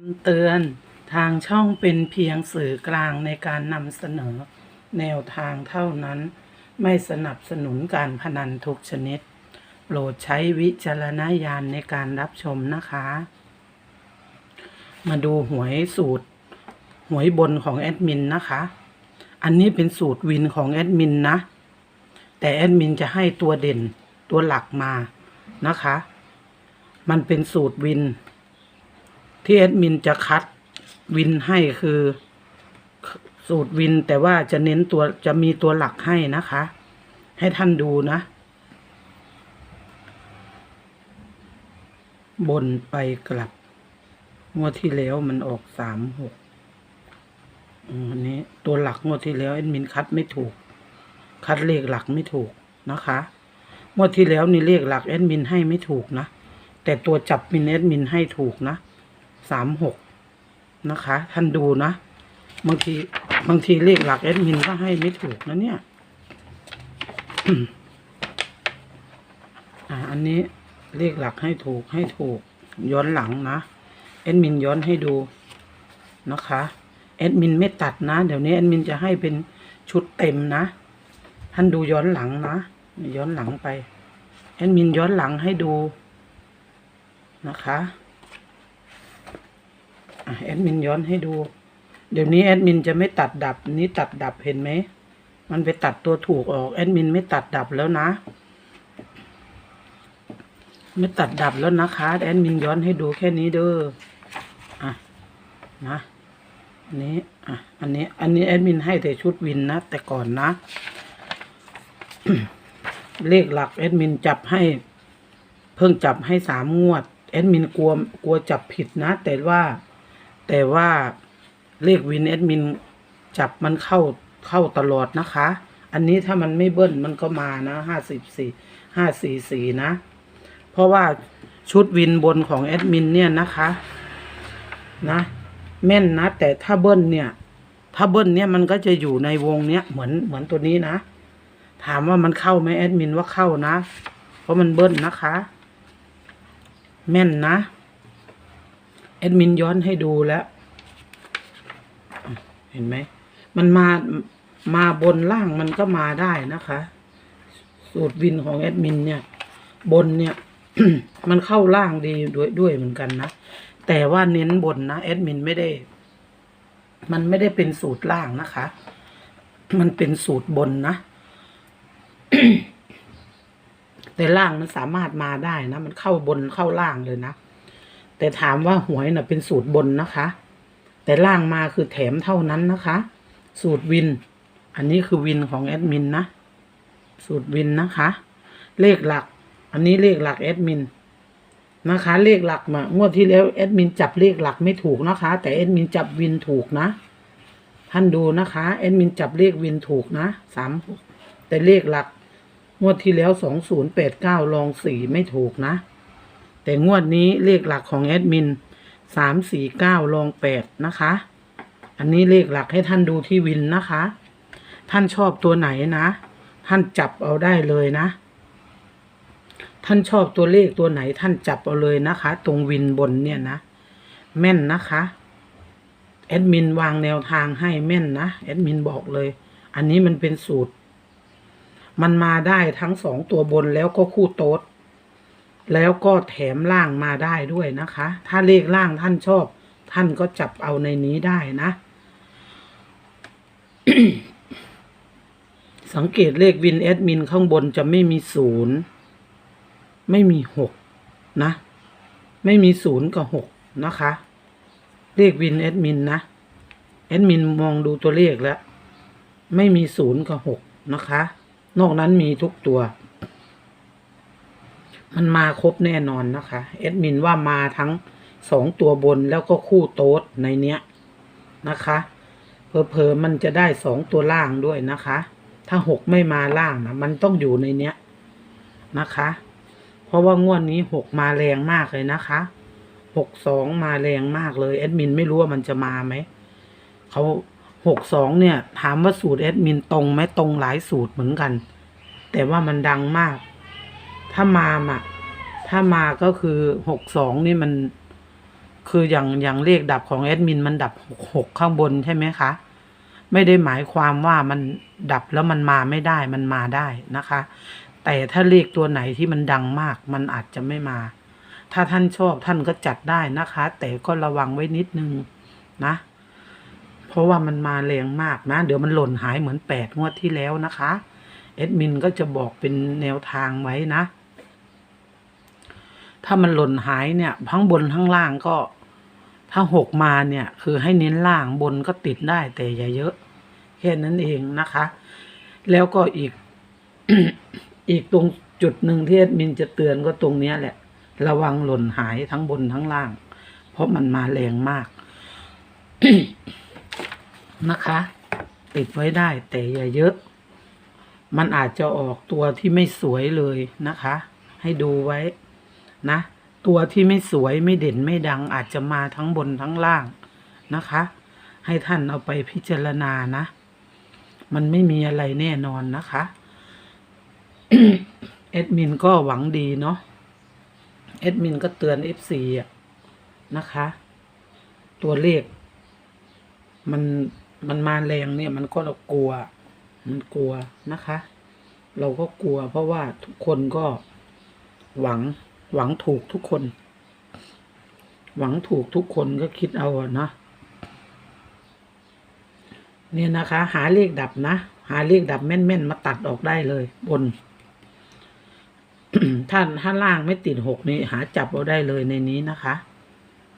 คำเตือนทางช่องเป็นเพียงสื่อกลางในการนำเสนอ แนวทางเท่านั้น ไม่สนับสนุนการพนันทุกชนิด โปรดใช้วิจารณญาณในการรับชมนะคะ มาดูหวยสูตร หวยบนของแอดมินนะคะ อันนี้เป็นสูตรวินของแอดมินนะ แต่แอดมินจะให้ตัวเด่นตัวหลักมานะคะ มันเป็นสูตรวิน ที่แอดมินจะคัดวินให้คือสูตรวินแต่ว่าจะเน้นตัวจะมีตัวหลักให้นะคะ ให้ท่านดูนะ บนไปกลับงวดที่แล้วมันออกสามหกอันนี้ตัวหลักงวดที่แล้วแอดมินคัดไม่ถูก คัดเลขหลักไม่ถูกนะคะงวดที่แล้วนี่เลขหลักแอดมินให้ไม่ถูกนะ แต่ตัวจับมินแอดมินให้ถูกนะ สามหกนะคะ ท่านดูนะ บางทีบางทีเลขหลักแอดมินก็ให้ไม่ถูกนะเนี่ยอ่าอันนี้เลขหลักให้ถูกให้ถูก ย้อนหลังนะแอดมินย้อนให้ดูนะคะแอดมินไม่ตัดนะ เดี๋ยวนี้แอดมินจะให้เป็นชุดเต็มนะ ท่านดูย้อนหลังนะ ย้อนหลังไปแอดมินย้อนหลังให้ดูนะคะอะ แอดมินย้อนให้ดู เดี๋ยวนี้แอดมินจะไม่ตัดดับนี้ตัดดับเห็นไหม มันไปตัดตัวถูกออกแอดมินไม่ตัดดับแล้วนะ ไม่ตัดดับแล้วนะคะแอดมินย้อนให้ดูแค่นี้เด้ออะนะอันนี้อะอันนี้ อันนี้แอดมินให้แต่ชุดวินนะแต่ก่อนนะ เลขหลักแอดมินจับให้ เพิ่งจับให้สามงวดแอดมินกลัวกลัวจับผิดนะ แต่ว่า แต่ว่าเลขวินแอดมินจับมันเข้าเข้าตลอดนะคะ อันนี้ถ้ามันไม่เบิ้ลมันก็มานะห้าสิบสี่ห้าสี่สี่นะ เพราะว่าชุดวินบนของแอดมินเนี่ยนะคะนะแม่นนะ แต่ถ้าเบิ้ลเนี่ย ถ้าเบิ้ลเนี่ยมันก็จะอยู่ในวงเนี้ยเหมือนเหมือนตัวนี้นะ ถามว่ามันเข้าไหมแอดมินว่าเข้านะ เพราะมันเบิ้ลนะคะ แม่นนะ แอดมินย้อนให้ดูแล้ว เห็นไหม มันมามาบนล่างมันก็มาได้นะคะ สูตรวินของแอดมินเนี่ย บนเนี่ย มันเข้าล่างดีด้วยด้วยเหมือนกันนะ แต่ว่าเน้นบนนะแอดมินไม่ได้ มันไม่ได้เป็นสูตรล่างนะคะ มันเป็นสูตรบนนะแต่ล่างมันสามารถมาได้นะ มันเข้าบนเข้าล่างเลยนะ แต่ถามว่าหวยน่ะเป็นสูตรบนนะคะ แต่ล่างมาคือแถมเท่านั้นนะคะ สูตรวิน อันนี้คือวินของแอดมินนะ สูตรวินนะคะ เลขหลัก อันนี้เลขหลักแอดมินนะคะ เลขหลักมางวดที่แล้วแอดมินจับเลขหลักไม่ถูกนะคะ แต่แอดมินจับวินถูกนะ ท่านดูนะคะแอดมินจับเลขวินถูกนะสามแต่เลขหลักงวดที่แล้วสองศูนย์แปดเก้าลองสี่ไม่ถูกนะ แต่งวดนี้เลขหลักของแอดมินสามสี่เก้าลองแปดนะคะ อันนี้เลขหลักให้ท่านดูที่วินนะคะ ท่านชอบตัวไหนนะ ท่านจับเอาได้เลยนะ ท่านชอบตัวเลขตัวไหน ท่านจับเอาเลยนะคะ ตรงวินบนเนี่ยนะ แม่นนะคะแอดมินวางแนวทางให้แม่นนะแอดมินบอกเลย อันนี้มันเป็นสูตร มันมาได้ทั้งสองตัวบนแล้วก็คู่โต๊ด แล้วก็แถมล่างมาได้ด้วยนะคะ ถ้าเลขล่างท่านชอบ ท่านก็จับเอาในนี้ได้นะ สังเกตเลขวินแอดมินข้างบนจะไม่มีศูนย์ไม่มีหกนะ ไม่มีศูนย์กับหกนะคะ เลขวินแอดมินนะแอดมินมองดูตัวเลขแล้ว ไม่มีศูนย์กับหกนะคะ นอกนั้นมีทุกตัว มันมาครบแน่นอนนะคะแอดมินว่ามาทั้งสองตัวบนแล้วก็คู่โต๊ดในเนี้ยนะคะเพอๆมันจะได้สองตัวล่างด้วยนะคะ ถ้าหกไม่มาล่างนะมันต้องอยู่ในเนี้ยนะคะ เพราะว่างวดนี้หกมาแรงมากเลยนะคะหกสองมาแรงมากเลยแอดมินไม่รู้ว่ามันจะมาไหมเขาหกสองเนี่ยถามว่าสูตรแอดมินตรงไหมตรงหลายสูตรเหมือนกัน แต่ว่ามันดังมาก ถ้ามาอะ ถ้ามาก็คือหกสองนี่มัน คืออย่างอย่างเลขดับของแอดมินมันดับหกหกข้างบนใช่ไหมคะ ไม่ได้หมายความว่ามันดับแล้วมันมาไม่ได้มันมาได้นะคะ แต่ถ้าเลขตัวไหนที่มันดังมาก มันอาจจะไม่มา ถ้าท่านชอบท่านก็จัดได้นะคะ แต่ก็ระวังไว้นิดนึงนะ เพราะว่ามันมาแรงมากนะ เดี๋ยวมันหล่นหายเหมือนแปดงวดที่แล้วนะคะเอดมินก็จะบอกเป็นแนวทางไว้นะ ถ้ามันหล่นหายเนี่ยทั้งบนทั้งล่างก็ ถ้าหกมาเนี่ย คือให้เน้นล่างบนก็ติดได้แต่อย่าเยอะแค่นั้นเองนะคะ แล้วก็อีก อีกตรงจุดหนึ่งที่มินจะเตือนก็ตรงเนี้ยแหละ ระวังหล่นหายทั้งบนทั้งล่าง เพราะมันมาแรงมากนะคะ ติดไว้ได้แต่อย่าเยอะ มันอาจจะออกตัวที่ไม่สวยเลยนะคะ ให้ดูไว้ นะ ตัวที่ไม่สวยไม่เด่นไม่ดังอาจจะมาทั้งบนทั้งล่างนะคะ ให้ท่านเอาไปพิจารณานะ มันไม่มีอะไรแน่นอนนะคะเอดมินก็หวังดีเนาะเอดมินก็เตือนเอฟซีอะนะคะ ตัวเลข มันมันมาแรงเนี่ย มันก็เรากลัว มันกลัวนะคะ เราก็กลัวเพราะว่าทุกคนก็หวัง หวังถูกทุกคน หวังถูกทุกคนก็คิดเอาอะเนาะเนี่ยนะคะ หาเลขดับนะ หาเลขดับแม่นๆมาตัดออกได้เลย บนท่านถ้าล่างไม่ติดหกนี่หาจับเอาได้เลยในนี้นะคะ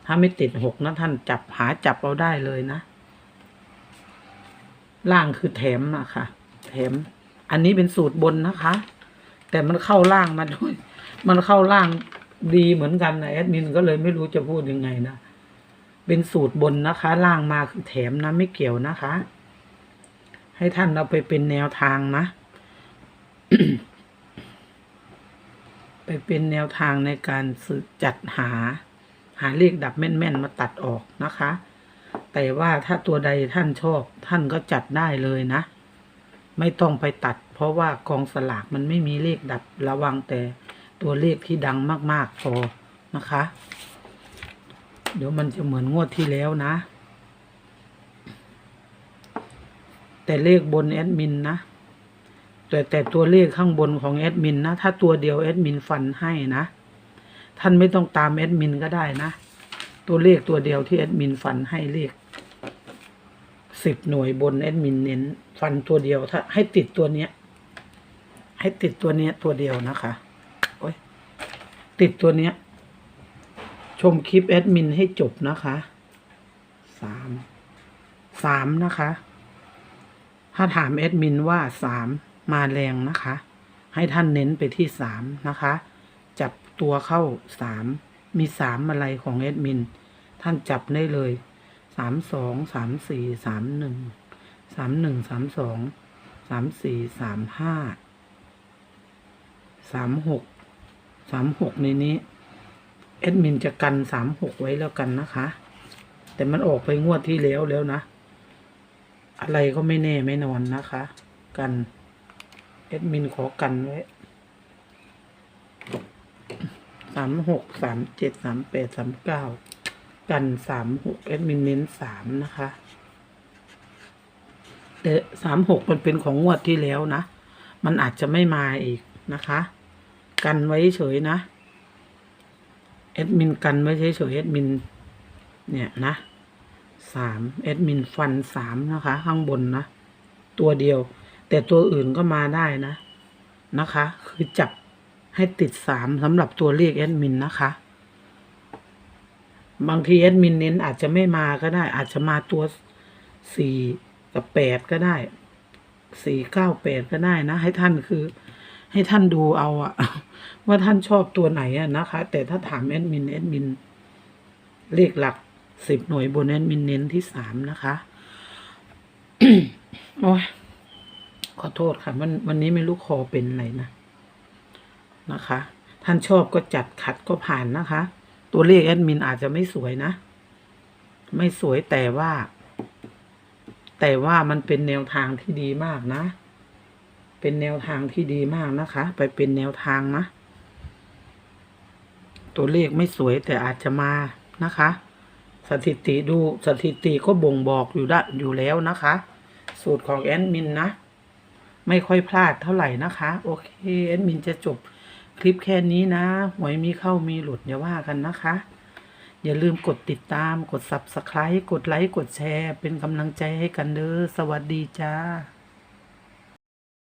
ถ้าไม่ติดหกนะท่านจับหาจับเอาได้เลยนะ ล่างคือแถมนะคะแถม อันนี้เป็นสูตรบนนะคะ แต่มันเข้าล่างมาด้วย มันเข้าล่างดีเหมือนกันนะแอดมินก็เลยไม่รู้จะพูดยังไงนะ เป็นสูตรบนนะคะ ล่างมาคือแถมนะไม่เกี่ยวนะคะ ให้ท่านเอาไปเป็นแนวทางนะ ไปเป็นแนวทางในการสืจัดหา หาเลขดับแม่นๆมาตัดออกนะคะ แต่ว่าถ้าตัวใดท่านชอบ ท่านก็จัดได้เลยนะ ไม่ต้องไปตัด เพราะว่ากองสลากมันไม่มีเลขดับระวังแต่ ตัวเลขที่ดังมาก ๆ พอนะคะ เดี๋ยวมันจะเหมือนงวดที่แล้วนะ แต่เลขบนแอดมินนะ แต่แต่ตัวเลขข้างบนของแอดมินนะ ถ้าตัวเดียวแอดมินฟันให้นะ ท่านไม่ต้องตามแอดมินก็ได้นะ ตัวเลขตัวเดียวที่แอดมินฟันให้เลขสิบหน่วยบนแอดมินเน้นฟันตัวเดียวถ้าให้ติดตัวเนี้ย ให้ติดตัวเนี้ยตัวเดียวนะคะโอ้ย ติดตัวเนี้ย ชมคลิปแอดมินให้จบนะคะสามสามนะคะ ถ้าถามแอดมินว่าสามมาแรงนะคะ ให้ท่านเน้นไปที่สามนะคะ จับตัวเข้าสามมีสามอะไรของแอดมิน ท่านจับได้เลยสามสองสามสี่สามหนึ่งสามหนึ่งสามสองสามสี่สามห้าสามหก สามหกในนี้แอดมินจะกันสามหกไว้แล้วกันนะคะ แต่มันออกไปงวดที่แล้วแล้วนะ อะไรก็ไม่แน่ไม่นอนนะคะ กันเอดมินขอกันไว้สามหกสามเจ็ดสามแปดสามเก้ากันสามหกเอดมินเน้นสามนะคะ แต่สามหกมันเป็นของงวดที่แล้วนะ มันอาจจะไม่มาอีกนะคะ กันไว้เฉยนะเอดมินกันไว้เฉยเฉยเอดมิน เนี่ยนะสามแอดมินฟันสามนะคะ ข้างบนนะ ตัวเดียว แต่ตัวอื่นก็มาได้นะ นะคะ คือจับให้ติดสามสำหรับตัวเลขแอดมินนะคะ บางทีแอดมินเน้นอาจจะไม่มาก็ได้ อาจจะมาตัวสี่กับแปดก็ได้สี่เก้าแปดก็ได้นะ ให้ท่านคือ ให้ท่านดูเอาอะ ว่าท่านชอบตัวไหนอะนะคะ แต่ถ้าถามแอดมินแอดมินเลขหลักสิบหน่วยบนแอดมินเน้นที่สามนะคะโอ้ยขอโทษค่ะ วันวันนี้ไม่รู้คอเป็นอะไรนะนะคะ ท่านชอบก็จัดขัดก็ผ่านนะคะ ตัวเลขแอดมินอาจจะไม่สวยนะ ไม่สวยแต่ว่า แต่ว่ามันเป็นแนวทางที่ดีมากนะ เป็นแนวทางที่ดีมากนะคะ ไปเป็นแนวทางนะ ตัวเลขไม่สวยแต่อาจจะมานะคะ สถิติดูสถิติก็บ่งบอกอยู่ได้อยู่แล้วนะคะ สูตรของแอดมินนะ ไม่ค่อยพลาดเท่าไหร่นะคะ โอเคแอดมินจะจบคลิปแค่นี้นะ หวยมีเข้ามีหลุดอย่าว่ากันนะคะ อย่าลืมกดติดตามกด subscribe กดไลค์กดแชร์ เป็นกำลังใจให้กันเด้อสวัสดีจ้า